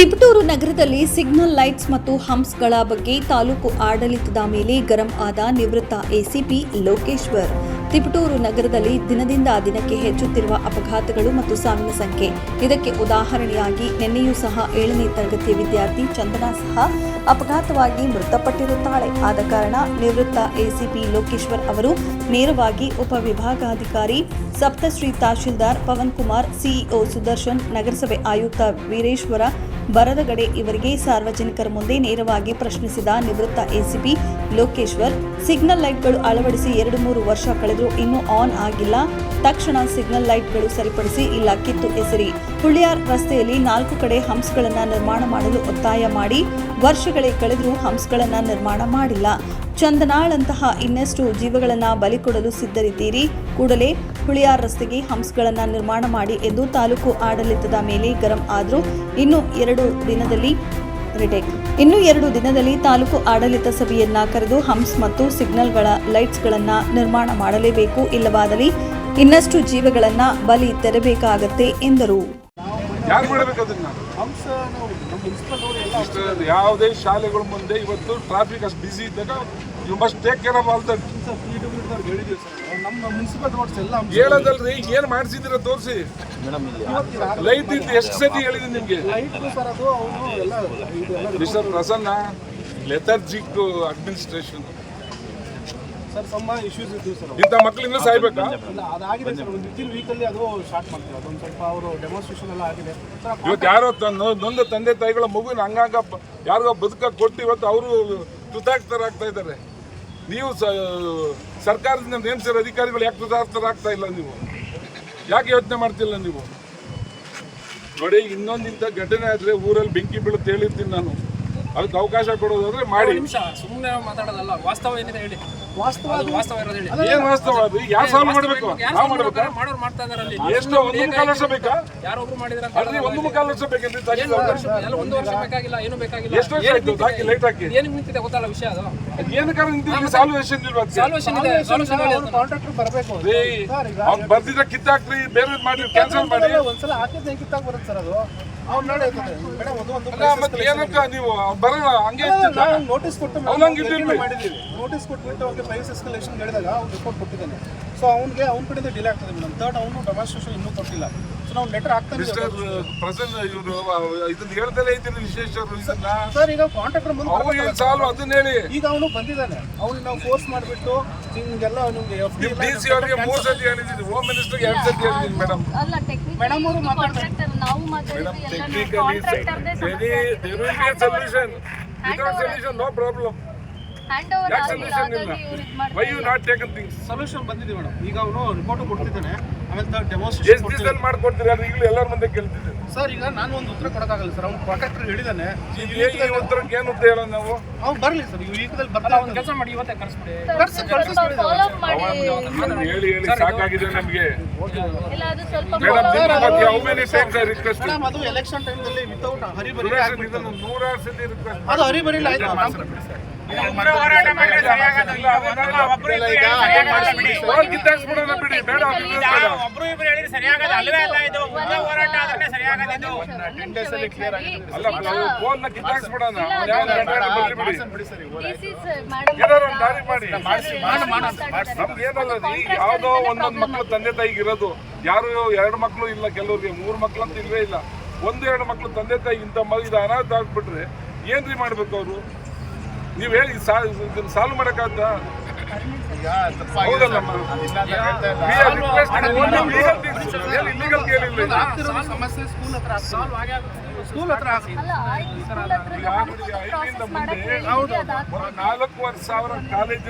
ತಿಪಟೂರು ನಗರದಲ್ಲಿ signal lights ಮತ್ತು ಹಂಪ್ಸ್ಗಳ ಬಗ್ಗೆ ತಾಲೂಕು ಆಡಳಿತದ ಮೇಲೆ ಗರಂ ಆದ ನಿವೃತ್ತ ಎಸಿಪಿ ಲೋಕೇಶ್ವರ್. ತಿಪಟೂರು ನಗರದಲ್ಲಿ ದಿನದಿಂದ ದಿನಕ್ಕೆ ಹೆಚ್ಚುತ್ತಿರುವ ಅಪಘಾತಗಳು ಮತ್ತು ಸಾವಿನ ಸಂಖ್ಯೆ. ಇದಕ್ಕೆ ಉದಾಹರಣೆಯಾಗಿ ನಿನ್ನೆಯೂ ಸಹ ಏಳನೇ ತರಗತಿಯ ವಿದ್ಯಾರ್ಥಿ ಚಂದನಾ ಸಹ ಅಪಘಾತವಾಗಿ ಮೃತಪಟ್ಟಿರುತ್ತಾಳೆ. ಆದ ಕಾರಣ ನಿವೃತ್ತ ಎಸಿಪಿ ಲೋಕೇಶ್ವರ್ ಅವರು ನೇರವಾಗಿ ಉಪವಿಭಾಗಾಧಿಕಾರಿ ಸಪ್ತಶ್ರೀ ತಹಶೀಲ್ದಾರ್ ಪವನ್ ಕುಮಾರ್, ಸಿಇಒ ಸುದರ್ಶನ್, ನಗರಸಭೆ ಆಯುಕ್ತ ವೀರೇಶ್ವರ ಬರದಗಡೆ ಇವರಿಗೆ ಸಾರ್ವಜನಿಕರ ಮುಂದೆ ನೇರವಾಗಿ ಪ್ರಶ್ನಿಸಿದ ನಿವೃತ್ತ ಎಸಿಪಿ ಲೋಕೇಶ್ವರ್, ಸಿಗ್ನಲ್ ಲೈಟ್ಗಳು ಅಳವಡಿಸಿ ಎರಡು ಮೂರು ವರ್ಷ ಕಳೆದರೂ ಇನ್ನೂ ಆನ್ ಆಗಿಲ್ಲ. ತಕ್ಷಣ ಸಿಗ್ನಲ್ ಲೈಟ್ಗಳು ಸರಿಪಡಿಸಿ ಇಲ್ಲ, ಕಿತ್ತು ಎಸರಿ ಹುಳಿಯಾರ್ ರಸ್ತೆಯಲ್ಲಿ ನಾಲ್ಕು ಕಡೆ ಹಂಪ್ಸ್ಗಳನ್ನು ನಿರ್ಮಾಣ ಮಾಡಲು ಒತ್ತಾಯ ಮಾಡಿ, ವರ್ಷಗಳೇ ಕಳೆದರೂ ಹಂಪ್ಸ್ಗಳನ್ನು ನಿರ್ಮಾಣ ಮಾಡಿಲ್ಲ. ಚಂದನಾಳಂತಹ ಇನ್ನಷ್ಟು ಜೀವಗಳನ್ನು ಬಲಿ ಕೊಡಲು ಸಿದ್ಧರಿದ್ದೀರಿ? ಕೂಡಲೇ ಹುಳಿಯಾರ್ ರಸ್ತೆಗೆ ಹಂಪ್ಸ್ಗಳನ್ನು ನಿರ್ಮಾಣ ಮಾಡಿ ಎಂದು ತಾಲೂಕು ಆಡಳಿತದ ಮೇಲೆ ಗರಂ ಆದರೂ, ಇನ್ನು ಎರಡು ದಿನದಲ್ಲಿ ರಿಟೇಕ್ ಇನ್ನು ಎರಡು ದಿನದಲ್ಲಿ ತಾಲೂಕು ಆಡಳಿತ ಸಭೆಯನ್ನ ಕರೆದು ಹಂಪ್ಸ್ ಮತ್ತು ಸಿಗ್ನಲ್ಗಳ ಲೈಟ್ಸ್ಗಳನ್ನು ನಿರ್ಮಾಣ ಮಾಡಲೇಬೇಕು ಇಲ್ಲವಾದಲ್ಲಿ ಇನ್ನಷ್ಟು ಜೀವಗಳನ್ನು ಬಲಿ ತೆರಬೇಕಾಗತ್ತೆ ಎಂದರು. ಯಾರು ಮಾಡಬೇಕು ಅದನ್ನ? ಯಾವುದೇ ಶಾಲೆಗಳ ಮುಂದೆ ಇವತ್ತು ಟ್ರಾಫಿಕ್ ಅಷ್ಟು ಬಿಸಿ ಇದ್ದಾಗ you must take care of all that sir P W sir. ನಮ್ಮ ಮುನ್ಸಿಪಲ್ ರೋಡ್ಸ್ ಎಲ್ಲ ಹಂಸ. ಹೇಳೋದಲ್ರಿ ಏನ್ ಮಾಡಿಸಿದಿರ ತೋರಿಸಿ. ಲೈಟ್ ಇದ್ದು ಎಷ್ಟು ಸತಿ ಹೇಳಿದೀನಿ ನಿಮ್ಗೆ? Mister Prasanna lethargic administration sir some issues ಇದ್ವು ಸರ್. ಇಂಥ ಮಕ್ಕಳಿಂದ ಸಾಯ್ಬೇಕಾ? ಇಲ್ಲ ಅದಾಗಿದೆ ಸರ್. ಒಂದು ವಿತಿನ್ ವೀಕಲ್ಲಿ ಅದು ಸ್ಟಾರ್ಟ್ ಮಾಡ್ತೀವಿ ಅದೊಂದು ಸ್ವಲ್ಪ ಅವರು ಡೆಮಾನ್ಸ್ಟ್ರೇಷನ್ ಎಲ್ಲ ಆಗಿದೆ. ಸರ್ ಇವತ್ತು ಯಾರೋ ತನ್ನ ನೊಂದ ತಂದೆ ತಾಯಿಗಳ ಮಗುವಿನ ಹಂಗಾಗ ಯಾರಿಗೋ ಬದುಕ ಕೊಟ್ಟು ಇವತ್ತು ಅವರು ಕೃತಾರ್ಥರಾಗ್ತಾ ಇದ್ದಾರೆ. ನೀವು ಸರ್ಕಾರದಿಂದ ನೇಮಿಸಿರೋ ಅಧಿಕಾರಿಗಳು ಯಾಕೆ ಕೃತಾರ್ಥರಾಗ್ತಾ ಇಲ್ಲ ನೀವು? ಯಾಕೆ ಯೋಚನೆ ಮಾಡ್ತಿಲ್ಲ ನೀವು? ನೋಡಿ ಇನ್ನೊಂದಿಂತ ಘಟನೆ ಆದ್ರೆ ಊರಲ್ಲಿ ಬೆಂಕಿ ಬೀಳುತ್ತೆ ಹೇಳಿರ್ತೀನಿ ನಾನು. ಅದಕ್ಕೆ ಅವಕಾಶ ಕೊಡೋದಾದ್ರೆ ಮಾಡಿ. ನಿಮಿಷ ಸುಮ್ಮನೆ ಮಾತಾಡೋದಲ್ಲ. ವಾಸ್ತವ ಏನಿದೆ ಹೇಳಿ. ವಾಸ್ತವ ಅದು ವಾಸ್ತವ ಇರೋದು ಹೇಳಿ ಏನ್ ವಾಸ್ತವ ಅದು ಯಾರು ಸಾಲ್ವ್ ಮಾಡ್ಬೇಕು? ನಾವು ಮಾಡ್ಬೇಕಾ? ಮಾಡೋರು ಮಾಡ್ತಾ ಇದಾರೆ ಅಲ್ಲಿ. ಎಷ್ಟು ಒಂದು ಮುಕ್ಕಾಲು ವರ್ಷ ಬೇಕಾ? ಯಾರೊಬ್ರು ಮಾಡಿದ್ರ ಅಲ್ರಿ ಒಂದು ಮುಕ್ಕಾಲು ವರ್ಷ ಬೇಕಂದ್ರೆ ಏನು ಒಂದು ವರ್ಷ ಎಲ್ಲ ಒಂದು ವರ್ಷ ಬೇಕಾಗಿಲ್ಲ ಏನು ಬೇಕಾಗಿಲ್ಲ? ಎಷ್ಟು ವರ್ಷ ಆಯ್ತು ಹಾಕಿ ಲೈಟ್ ಹಾಕಿ. ಏನಕ್ಕೆ ನಿಂತಿದೆ ಗೊತ್ತಲ್ಲ ವಿಷಯ ಅದು? ಏನಕ್ಕಾರ ನಿಂತಿಲ್ಲ ಸಾಲ್ವೇಷನ್ ಇಲ್ವಾ? ಸಾಲ್ವೇಷನ್ ಇದೆ ಸಾಲ್ವೇಷನ್ ಹೇಳಿ. ಕಾಂಟ್ರಾಕ್ಟರ್ ಬರಬೇಕು. ಅವ್ನು ಬರ್ದಿದ್ರೆ ಕಿತ್ತಾಕ್ರಿ ಬೇರೆ ಮಾಡಿ ಕ್ಯಾನ್ಸಲ್ ಮಾಡಿ. ಒಂದ್ಸಲ ಹಾಕಿದ್ರೆ ಕಿತ್ತಾಗ ಬರುತ್ತೆ ಸರ್ ಅದು? ಅವ್ನು ನೋಡಿ ಮೇಡಮ್ ಒಂದು ಒಂದು ಅಲ್ಲ ಮತ್ತೆ ಏನಕ್ಕ ನೀವು ಬರೋಣ ಹಂಗೆ ನೋಟಿಸ್ ಕೊಟ್ಟು ಮಾಡಿದೀವಿ ನೋಟಿಸ್ ಕೊಟ್ಬಿಟ್ಟು ಅವ್ರಿಗೆ ಪ್ರೈಸ್ ಎಸ್ಕಲೇಷನ್ ಹೇಳಿದಾಗ ಅವ್ನು ರಿಪೋರ್ಟ್ ಕೊಟ್ಟಿದ್ದಾನೆ. ಸೊ ಅವ್ನಿಗೆ ಅವ್ನ ಕಡೆಯಿಂದ ಡಿಲೇ ಆಗ್ತದೆ ಮೇಡಮ್ ಥರ್ಡ್ ಅವನು ಡೆಮಾನ್ಸ್ಟ್ರೇಷನ್ ಇನ್ನೂ ಕೊಟ್ಟಿಲ್ಲ. ಸೊ ನಾವು ಲೆಟರ್ ಹಾಕ್ತಾನೆ ಮಿಸ್ಟರ್ ಪ್ರೆಸೆಂಟ್ ಇವರು ಇದನ್ನ ಹೇಳ್ದಲೇ ಇದ್ದೀನಿ ವಿಶೇಷರು ಇದನ್ನ ಸರ್ ಈಗ ಕಾಂಟ್ರಾಕ್ಟರ್ ಮುಂದೆ ಅವ್ರು ಏನ್ ಸಾಲ್ವ್ ಅದನ್ನ ಹೇಳಿ. ಈಗ ಅವನು ಬಂದಿದ್ದಾನೆ. ಅವ್ನಿಗೆ ನಾವು ಫೋರ್ಸ್ ಮಾಡಿಬಿಟ್ಟು ಹಿಂಗೆಲ್ಲ ನಿಮ್ಗೆ ಎಫ್ ಡಿ ನಿಮ್ ಡಿ ಸಿ ಅವರಿಗೆ ಮೂರ್ ಸತಿ ಹೇಳಿದ್ದೀನಿ ಹೋಮ್ ಮಿನಿಸ್ಟರ್ ಎರಡ್ ಸತಿ ಹೇಳಿದ್ದೀನಿ ಮೇಡಮ್ ಅಲ್ಲ ಟೆಕ್ನಿಕಲ್ ಅವರು ಕಾಂಟ್ರಾಕ್ಟರ್ ನಾವು ಮಾತಾಡಿದ್ವಿ ಎಲ್ಲ technically ಕಾಂಟ್ರಾಕ್ಟರ್ದೇ solution without solution no problem hand over ಆಗಿಲ್ಲ ಸೊಲ್ಯೂಷನ್ ಇಲ್ಲ? ಹಾಗಾಗಿ ಇವ್ರು ಇದು ವೈ ಯು ಮಾಡ್ತಾರೆ ನಾಟ್ ಟೇಕನ್ ಥಿಂಗ್ಸ್ ಸೊಲ್ಯೂಷನ್ ಬಂದಿದೆ ಮೇಡಮ್. ಈಗ ಅವನು ರಿಪೋರ್ಟ್ ಕೊಡ್ತಿದ್ದಾನೆ. ಆಮೇಲೆ ಎಷ್ಟು ಡೆಮಾನ್ಸ್ಟ್ರೇಷನ್ ದಿವಸದಲ್ಲಿ ಮಾಡ್ಕೊಡ್ತೀರಿ ಅದು ಈಗಲೂ ಎಲ್ಲರ ಮುಂದೆ ಕೇಳ್ತಿದ್ದೇನೆ ಸರ್ ಈಗ ನಾನು ಒಂದು ಉತ್ತರ ಕೊಡೋಕ್ಕಾಗಲ್ಲ ಸರ್ ಅವ್ನು ಕಾಂಟ್ರಾಕ್ಟರ್ ಹೇಳಿದಾನೆ. ಈ ಉತ್ತರಕ್ಕೆ ಏನು ಉತ್ತರ ಹೇಳೋಣ ನಾವು? ಅವ್ನು ಬರಲಿ ಸರ್ ಈ ವೀಕದಲ್ಲಿ ಬರ್ತಾ ಒಂದು ಕೆಲಸ ಮಾಡಿ ಇವತ್ತೇ ಕರ್ಸ್ಬಿಡಿ. ಕಳ್ಸಿ ಕಳ್ಸಿ ಫಾಲೋ ಅಪ್ ಮಾಡಿ. ಹೇಳಿ ಹೇಳಿ ಸಾಕಾಗಿದೆ ನಮಗೆ. ಇಲ್ಲ ಅದು ಸ್ವಲ್ಪ ಮೇಡಮ್ follow ನಿಮ್ಮ up ಬಗ್ಗೆ how many times I request madam ಅದು ಎಲೆಕ್ಷನ್ ಟೈಮ್ದಲ್ಲಿ ವಿತೌಟ್ ಹರಿಬರಿ ಸುರೇಶನ್ ಇದನ್ನು ನೂರಾರು ಸತಿ ರಿಕ್ವೆಸ್ಟ್ ಅದು ಆಯ್ತು ಒಬ್ರು ಇಬ್ರು ಹೇಳಿ ಅಲ್ವೇ ಅಲ್ಲ ಇದು? ಉಗ್ರ ಹೋರಾಟ ಆದ್ರೆ ಯಾವ್ದು ಒಂದೊಂದು ಮಕ್ಳು ತಂದೆ ತಾಯಿಗೆ ಇರೋದು. ಯಾರು ಎರಡು ಮಕ್ಳು ಇಲ್ಲ ಕೆಲವ್ರಿಗೆ ಮೂರು ಮಕ್ಳು ಅಂತ ಇಲ್ವೇ ಇಲ್ಲ. ಒಂದೆರಡು ಎರಡು ಮಕ್ಳು ತಂದೆ ತಾಯಿ ಇಂತ ಮಗ ಇದು ಅನಾಥ ಆಗ್ಬಿಟ್ರೆ ಏನ್ರಿ ಮಾಡ್ಬೇಕು ಅವರು? ನೀವ್ ಹೇಳಿ ಸಾಲ್ವ್ ಮಾಡಕ್ಕಾಗ್ತಾ ಸಮಸ್ಯೆ ಸ್ಕೂಲ್ ಹತ್ರ ಸಾಲ್ವ್ ಹತ್ರ ನಾಲ್ಕೂವರೆ ಸಾವಿರ ಕಾಲೇಜ್